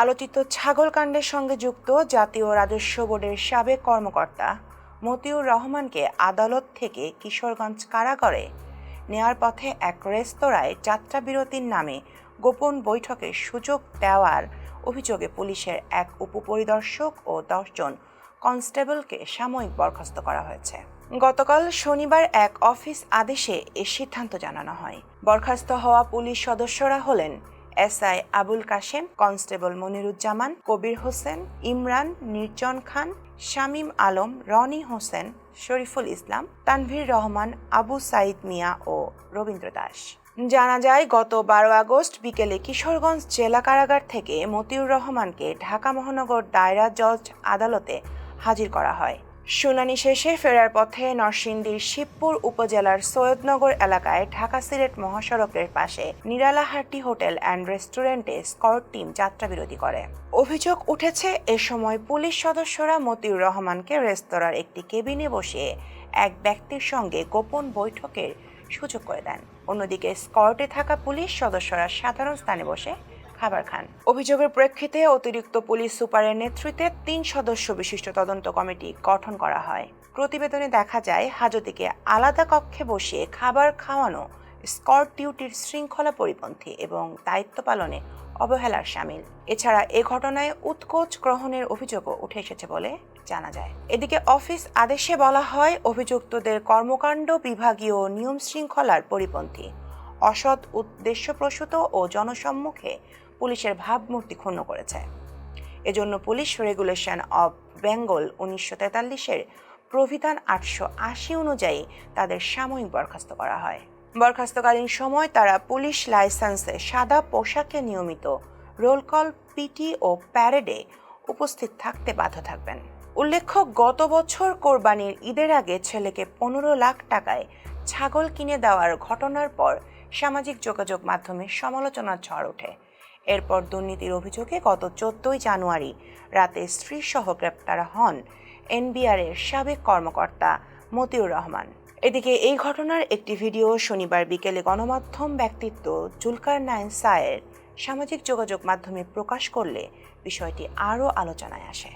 আলোচিত ছাগলকাণ্ডের সঙ্গে যুক্ত জাতীয় রাজস্ব বোর্ডের সাবেক কর্মকর্তা মতিউর রহমানকে আদালত থেকে কিশোরগঞ্জ কারাগারে নেয়ার পথে এক রেস্তোরাঁয় যাত্রাবিরতির নামে গোপন বৈঠকের সুযোগ দেওয়ার অভিযোগে পুলিশের এক উপপরিদর্শক ও দশজন কনস্টেবলকে সাময়িক বরখাস্ত করা হয়েছে। গতকাল শনিবার এক অফিস আদেশে এ সিদ্ধান্ত জানানো হয়। বরখাস্ত হওয়া পুলিশ সদস্যরা হলেন এসআই আবুল কাশেম, কনস্টেবল মনিরুজ্জামান, কবির হোসেন, ইমরান, নির্জন খান, শামীম আলম, রনি হোসেন, শরীফুল ইসলাম, তানভীর রহমান, আবু সাইদ মিয়া ও রবীন্দ্র দাস। জানা যায়, গত বারো আগস্ট বিকেলে কিশোরগঞ্জ জেলা কারাগার থেকে মতিউর রহমানকে ঢাকা মহানগর দায়রা জজ আদালতে হাজির করা হয়। শুনানি শেষে ফেরার পথে নরসিংদীর শিবপুর উপজেলার সৈয়দনগর এলাকায় ঢাকা সিলেট মহাসড়কের পাশে নিরালাহাটি হোটেল অ্যান্ড রেস্টুরেন্টে স্কট টিম যাত্রাবিরতি করে। অভিযোগ উঠেছে, এ সময় পুলিশ সদস্যরা মতিউর রহমানকে রেস্তোরাঁর একটি কেবিনে বসিয়ে এক ব্যক্তির সঙ্গে গোপন বৈঠকের সুযোগ করে দেন। অন্যদিকে স্কর্টে থাকা পুলিশ সদস্যরা সাধারণ স্থানে বসে খাবার খান। অভিযোগের প্রেক্ষিতে অতিরিক্ত পুলিশ সুপারের নেতৃত্বে তিন সদস্য বিশিষ্ট তদন্ত কমিটি গঠন করা হয়। প্রতিবেদনে দেখা যায়, হাজতিকে আলাদা কক্ষে বসিয়ে খাবার খাওয়ানো স্কট ডিউটির শৃঙ্খলা পরিপন্থী এবং দায়িত্ব পালনে অবহেলার সামিল। এছাড়া এ ঘটনায় উৎকোচ গ্রহণের অভিযোগও উঠে এসেছে বলে জানা যায়। এদিকে অফিস আদেশে বলা হয়, অভিযুক্তদের কর্মকাণ্ড বিভাগীয় নিয়ম শৃঙ্খলার পরিপন্থী। অসৎ উদ্দেশ্যপ্রসূত ও জনসম্মুখে পুলিশের ভাবমূর্তি ক্ষুণ্ণ করেছে। এজন্য পুলিশ রেগুলেশন অব বেঙ্গল উনিশশো তেতাল্লিশের প্রবিধান আটশো আশি অনুযায়ী তাদের সাময়িক বরখাস্ত করা হয়। বরখাস্তকালীন সময় তারা পুলিশ লাইসেন্সে সাদা পোশাকে নিয়মিত রোল কল, পিটি ও প্যারেডে উপস্থিত থাকতে বাধ্য থাকবেন। উল্লেখ্য, গত বছর কোরবানির ঈদের আগে ছেলেকে পনেরো লাখ টাকায় ছাগল কিনে দেওয়ার ঘটনার পর সামাজিক যোগাযোগ মাধ্যমে সমালোচনার ঝড় ওঠে। এরপর দুর্নীতির অভিযোগে গত চোদ্দই জানুয়ারি রাতে স্ত্রীসহ গ্রেপ্তার হন এনবিআরের সাবেক কর্মকর্তা মতিউর রহমান। এদিকে এই ঘটনার একটি ভিডিও শনিবার বিকেলে গণমাধ্যম ব্যক্তিত্ব জুলকার নাইন সায়ের সামাজিক যোগাযোগ মাধ্যমে প্রকাশ করলে বিষয়টি আরও আলোচনায় আসে।